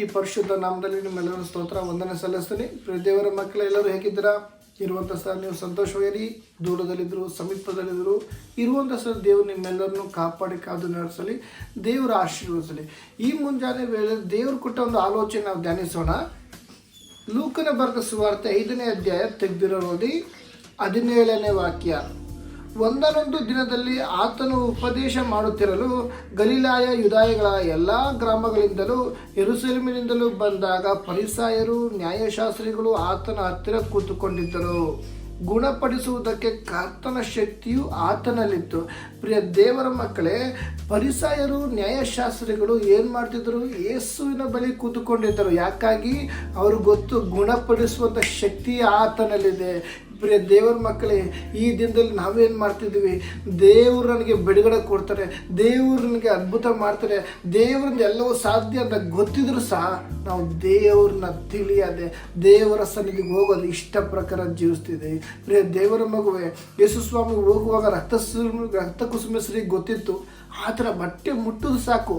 ಅತಿ ಪರಿಶುದ್ಧ ನಾಮದಲ್ಲಿ ನಿಮ್ಮೆಲ್ಲರೂ ಸ್ತೋತ್ರ, ವಂದನೆ ಸಲ್ಲಿಸ್ತೀನಿ. ದೇವರ ಮಕ್ಕಳೆಲ್ಲರೂ ಹೇಗಿದ್ದೀರಾ? ಇರುವಂಥ ಸಹ ನೀವು ಸಂತೋಷವಾಗಿರಿ ದೂರದಲ್ಲಿದ್ದರು, ಸಮೀಪದಲ್ಲಿದ್ದರು ಇರುವಂಥ ಸರ್ ದೇವರು ನಿಮ್ಮೆಲ್ಲರನ್ನು ಕಾಪಾಡಿ ಕಾದು ನಡೆಸಲಿ, ದೇವರ ಆಶೀರ್ವದಿಸಲಿ. ಈ ಮುಂಜಾನೆ ವೇಳೆ ದೇವರು ಕೊಟ್ಟ ಒಂದು ಆಲೋಚನೆ ನಾವು ಧ್ಯಾನಿಸೋಣ. ಲೂಕನ ಬರೆದ ಸುವಾರ್ತೆ ಐದನೇ ಅಧ್ಯಾಯ ತೆಗೆದಿರೋ ನೋಡಿ ಹದಿನೇಳನೇ ವಾಕ್ಯ. ಒಂದನೊಂದು ದಿನದಲ್ಲಿ ಆತನು ಉಪದೇಶ ಮಾಡುತ್ತಿರಲು ಗಲೀಲಾಯ ಯುದಾಯಗಳ ಎಲ್ಲ ಗ್ರಾಮಗಳಿಂದಲೂ ಎರುಸೆಲುಮಿನಿಂದಲೂ ಬಂದಾಗ ಪರಿಸಾಯರು ನ್ಯಾಯಶಾಸ್ತ್ರಿಗಳು ಆತನ ಹತ್ತಿರ ಕೂತುಕೊಂಡಿದ್ದರು. ಗುಣಪಡಿಸುವುದಕ್ಕೆ ಕರ್ತನ ಶಕ್ತಿಯು ಆತನಲ್ಲಿತ್ತು. ಪ್ರಿಯ ದೇವರ ಮಕ್ಕಳೇ ಪರಿಸಾಯರು ನ್ಯಾಯಶಾಸ್ತ್ರಿಗಳು ಏನು ಮಾಡ್ತಿದ್ದರು? ಯೇಸುವಿನ ಬಳಿ ಕೂತುಕೊಂಡಿದ್ದರು. ಯಾಕಾಗಿ? ಅವರು ಗೊತ್ತು ಗುಣಪಡಿಸುವಂಥ ಶಕ್ತಿ ಆತನಲ್ಲಿದೆ. ಪ್ರಿಯ ದೇವರ ಮಕ್ಕಳೇ, ಈ ದಿನದಲ್ಲಿ ನಾವೇನು ಮಾಡ್ತಿದ್ದೀವಿ ದೇವರು ನನಗೆ ಬಿಡುಗಡೆ ಕೊಡ್ತಾರೆ, ದೇವರು ನನಗೆ ಅದ್ಭುತ ಮಾಡ್ತಾರೆ, ದೇವರಿಂದ ಎಲ್ಲವೂ ಸಾಧ್ಯ ಅಂತ ಗೊತ್ತಿದ್ರು ಸಹ ನಾವು ದೇವ್ರನ್ನ ತಿಳಿಯದೆ, ದೇವರ ಸನ್ನಿಧಿಗೆ ಹೋಗೋದು ಇಷ್ಟ ಪ್ರಕಾರ ಜೀವಿಸ್ತಿದೆ ಪ್ರಿಯ ದೇವರ ಮಗುವೆ ಯೇಸು ಸ್ವಾಮಿ ಹೋಗುವಾಗ ರಕ್ತ ರಕ್ತ ಕುಸುಮೇಶ್ವರಿಗೆ ಗೊತ್ತಿತ್ತು, ಆ ಥರ ಬಟ್ಟೆ ಮುಟ್ಟೋದು ಸಾಕು.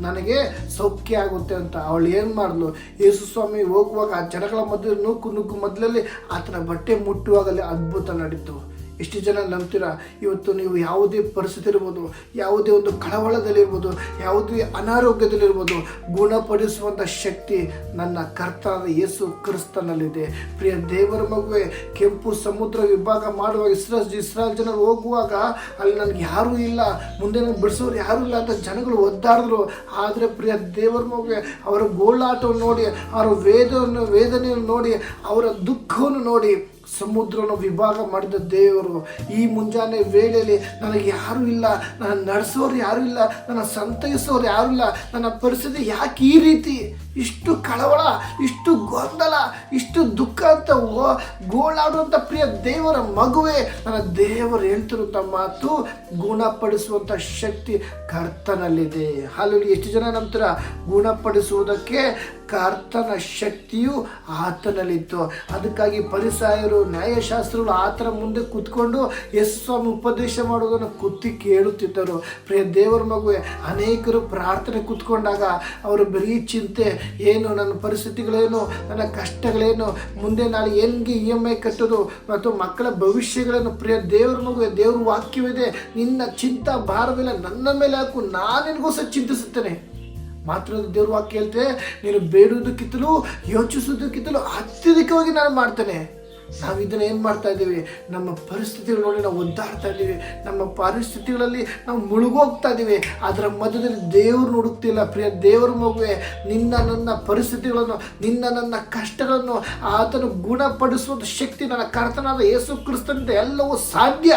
ನನಗೆ ಸೌಖ್ಯ ಆಗುತ್ತೆ ಅಂತ. ಅವಳು ಏನು ಮಾಡಲು ಯೇಸು ಸ್ವಾಮಿ ಹೋಗುವಾಗ ಆ ಜನಗಳ ಮಧ್ಯೆ ನೂಕು ನುಗ್ಗು ಮೊದಲಲ್ಲಿ ಆತನ ಬಟ್ಟೆ ಮುಟ್ಟುವಾಗಲೇ ಅದ್ಭುತ ನಡೀತು. ಎಷ್ಟು ಜನ ನಂಬ್ತೀರಾ? ಇವತ್ತು ನೀವು ಯಾವುದೇ ಪರಿಸ್ಥಿತಿ ಇರ್ಬೋದು, ಯಾವುದೇ ಒಂದು ಕಳವಳದಲ್ಲಿರ್ಬೋದು ಯಾವುದೇ ಅನಾರೋಗ್ಯದಲ್ಲಿರ್ಬೋದು ಗುಣಪಡಿಸುವಂಥ ಶಕ್ತಿ ನನ್ನ ಕರ್ತಾದ ಯೇಸು ಕ್ರಿಸ್ತನಲ್ಲಿದೆ. ಪ್ರಿಯ ದೇವರ ಮಗುವೆ, ಕೆಂಪು ಸಮುದ್ರ ವಿಭಾಗ ಮಾಡುವ ಇಸ್ರಾಲ್ ಇಸ್ರಾಲ್ ಜನರು ಹೋಗುವಾಗ ಅಲ್ಲಿ ನನಗೆ ಯಾರೂ ಇಲ್ಲ, ಮುಂದೆ ನನಗೆ ಬಿಡಿಸೋರು ಯಾರೂ ಇಲ್ಲ ಅಂತ ಜನಗಳು ಒದ್ದಾಡಿದ್ರು. ಆದರೆ ಪ್ರಿಯ ದೇವರ ಮಗುವೆ, ಅವರ ಗೋಳಾಟವನ್ನು ನೋಡಿ, ಅವರ ವೇದವನ್ನು, ವೇದನೆಯನ್ನು ನೋಡಿ, ಅವರ ದುಃಖವನ್ನು ನೋಡಿ ಸಮುದ್ರನ ವಿಭಾಗ ಮಾಡಿದ ದೇವರು. ಈ ಮುಂಜಾನೆ ವೇಳೆಯಲ್ಲಿ ನನಗೆ ಯಾರೂ ಇಲ್ಲ. ನನ್ನ ನಡೆಸೋರು ಯಾರೂ ಇಲ್ಲ. ನನ್ನ ಸಂತೈಸೋರು ಯಾರೂ ಇಲ್ಲ. ನನ್ನ ಪರಿಸ್ಥಿತಿ ಯಾಕೆ ಈ ರೀತಿ? ಇಷ್ಟು ಕಳವಳ, ಇಷ್ಟು ಗೊಂದಲ, ಇಷ್ಟು ದುಃಖ ಅಂತ ಗೋಳಾಡುವಂಥ ಪ್ರಿಯ ದೇವರ ಮಗುವೆ, ನನ್ನ ದೇವರು ಹೇಳ್ತಿರುವಂಥ ಮಾತು ಗುಣಪಡಿಸುವಂಥ ಶಕ್ತಿ ಕರ್ತನಲ್ಲಿದೆ. ಹಾಲಲ್ಲಿ ಎಷ್ಟು ಜನ ನಂತರ ಗುಣಪಡಿಸುವುದಕ್ಕೆ ಕರ್ತನ ಶಕ್ತಿಯು ಆತನಲ್ಲಿತ್ತು. ಅದಕ್ಕಾಗಿ ಪರಿಸಾಯರು ನ್ಯಾಯಶಾಸ್ತ್ರಗಳು ಆ ಥರ ಮುಂದೆ ಕೂತ್ಕೊಂಡು ಎಸ್ ಸ್ವಾಮಿ ಉಪದೇಶ ಮಾಡೋದನ್ನು ಕುತ್ತಿ ಕೇಳುತ್ತಿದ್ದರು. ಪ್ರಿಯ ದೇವರ ಮಗುವೆ, ಅನೇಕರು ಪ್ರಾರ್ಥನೆ ಕೂತ್ಕೊಂಡಾಗ ಅವರು ಬರೀ ಚಿಂತೆ, ಏನು ನನ್ನ ಪರಿಸ್ಥಿತಿಗಳೇನು, ನನ್ನ ಕಷ್ಟಗಳೇನು, ಮುಂದೆ ನಾಳೆ ಹೆಂಗೆ ಇ ಎಂ ಐ ಕಟ್ಟೋದು ಮತ್ತು ಮಕ್ಕಳ ಭವಿಷ್ಯಗಳನ್ನು ಪ್ರಿಯ ದೇವರ ಮಗುವೆ, ದೇವ್ರ ವಾಕ್ಯವಿದೆ, ನಿನ್ನ ಚಿಂತ ಭಾರವಿಲ್ಲ ನನ್ನ ಮೇಲೆ ಹಾಕು, ನಾನು ಸಹ ಚಿಂತಿಸುತ್ತೇನೆ. ಮಾತ್ರ ದೇವ್ರ ವಾಕ್ಯ ಹೇಳ್ತೆ ನೀನು ಬೇಡುವುದಕ್ಕಿಂತಲೂ ಯೋಚಿಸುವುದಕ್ಕಿಂತಲೂ ಅತ್ಯಧಿಕವಾಗಿ ನಾನು ಮಾಡ್ತೇನೆ. ನಾವು ಇದನ್ನು ಏನು ಮಾಡ್ತಾ ಇದ್ದೀವಿ? ನಮ್ಮ ಪರಿಸ್ಥಿತಿಗಳು ನೋಡಿ ನಾವು ಒದ್ದಾಡ್ತಾ ಇದ್ದೀವಿ. ನಮ್ಮ ಪರಿಸ್ಥಿತಿಗಳಲ್ಲಿ ನಾವು ಮುಳುಗೋಗ್ತಾ ಇದ್ದೀವಿ. ಅದರ ಮಧ್ಯದಲ್ಲಿ ದೇವರು ನೋಡುತ್ತಿಲ್ಲ. ಪ್ರಿಯ ದೇವರ ಮಗುವೆ, ನಿನ್ನ ನನ್ನ ಪರಿಸ್ಥಿತಿಗಳನ್ನು, ನಿನ್ನ ನನ್ನ ಕಷ್ಟಗಳನ್ನು, ಆತನು ಗುಣಪಡಿಸುವಂಥ ಶಕ್ತಿ ನನ್ನ ಕರ್ತನಾದ ಯೇಸು ಕ್ರಿಸ್ತನಿಂದ ಎಲ್ಲವೂ ಸಾಧ್ಯ.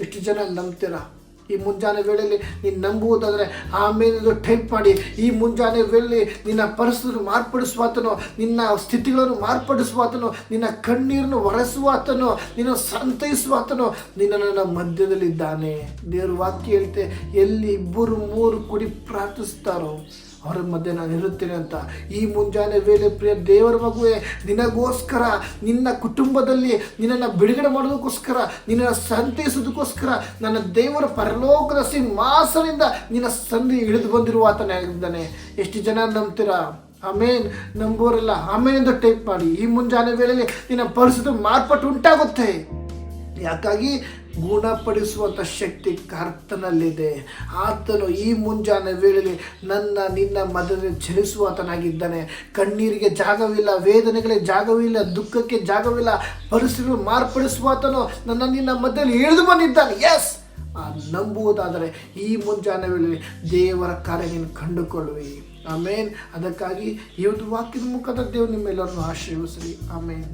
ಎಷ್ಟು ಜನ ನಂಬ್ತೀರಾ? ಈ ಮುಂಜಾನೆ ವೇಳೆಯಲ್ಲಿ ನೀನು ನಂಬುವುದಾದರೆ ಆಮೇಲೆ ಟೈಪ್ ಮಾಡಿ. ಈ ಮುಂಜಾನೆ ವೇಳೆ ನಿನ್ನ ಪರಿಸ್ಥಿತಿ ಮಾರ್ಪಡಿಸುವಾತನು, ನಿನ್ನ ಸ್ಥಿತಿಗಳನ್ನು ಮಾರ್ಪಡಿಸುವಾತನು, ನಿನ್ನ ಕಣ್ಣೀರನ್ನು ಒರೆಸುವಾತನು, ನಿನ್ನ ಸಂತೈಸುವಾತನು, ನಿನ್ನ ನನ್ನ ಮಧ್ಯದಲ್ಲಿದ್ದಾನೆ. ದೇವರು ವಾಕ್ಯ ಹೇಳ್ತೆ, ಎಲ್ಲಿ ಇಬ್ಬರು ಮೂರು ಕುಡಿ ಪ್ರಾರ್ಥಿಸ್ತಾರೋ ಅವರ ಮಧ್ಯೆ ನಾನು ಇರುತ್ತೇನೆ ಅಂತ. ಈ ಮುಂಜಾನೆ ವೇಳೆ ಪ್ರಿಯ ದೇವರ ಮಗುವೆ, ನಿನಗೋಸ್ಕರ, ನಿನ್ನ ಕುಟುಂಬದಲ್ಲಿ ನಿನ್ನನ್ನು ಬಿಡುಗಡೆ ಮಾಡೋದಕ್ಕೋಸ್ಕರ, ನಿನ್ನನ್ನು ಸಂತೈಸೋದಕ್ಕೋಸ್ಕರ, ನನ್ನ ದೇವರ ಪರಲೋಕದ ಸಿಂಹಾಸನಿಂದ ನಿನ್ನ ಸಂಧಿ ಇಳಿದು ಬಂದಿರುವ ಆತನಾಗಿದ್ದಾನೆ ಎಷ್ಟು ಜನ ನಂಬ್ತೀರಾ? ಆಮೇನ್. ನಂಬೋರೆಲ್ಲ ಆಮೇನ್ ಎಂದು ಟೈಪ್ ಮಾಡಿ. ಈ ಮುಂಜಾನೆ ವೇಳೆಯಲ್ಲಿ ನಿನ್ನ ಪರಿಸ್ಥಿತಿ ಮಾರ್ಪಟ್ಟು ಉಂಟಾಗುತ್ತೆ. ಯಾಕಾಗಿ? ಗುಣಪಡಿಸುವಂಥ ಶಕ್ತಿ ಕರ್ತನಲ್ಲಿದೆ. ಆತನು ಈ ಮುಂಜಾನೆ ವೇಳೆಯಲ್ಲಿ ನನ್ನ, ನಿನ್ನ ಮದುವೆ ಚಲಿಸುವಾತನಾಗಿದ್ದಾನೆ ಕಣ್ಣೀರಿಗೆ ಜಾಗವಿಲ್ಲ, ವೇದನೆಗಳಿಗೆ ಜಾಗವಿಲ್ಲ, ದುಃಖಕ್ಕೆ ಜಾಗವಿಲ್ಲ, ಪರಿಸ್ಥಿತಿಗಳು ಮಾರ್ಪಡಿಸುವಾತನು ನನ್ನ, ನಿನ್ನ ಮಧ್ಯದಲ್ಲಿ ಇಳಿದು ಬಂದಿದ್ದಾನೆ. ಎಸ್ ನಂಬುವುದಾದರೆ ಈ ಮುಂಜಾನೆ ವೇಳೆಯಲ್ಲಿ ದೇವರ ಕಾರ್ಯ ನೀನು ಕಂಡುಕೊಳ್ಳುವಿ. ಆಮೇನ್ ಅದಕ್ಕಾಗಿ ಈ ಒಂದು ವಾಕ್ಯದ ಮುಖದ ದೇವರು ನಿಮ್ಮೆಲ್ಲರನ್ನು ಆಶ್ರಯಿಸಲಿ ಆಮೇನ್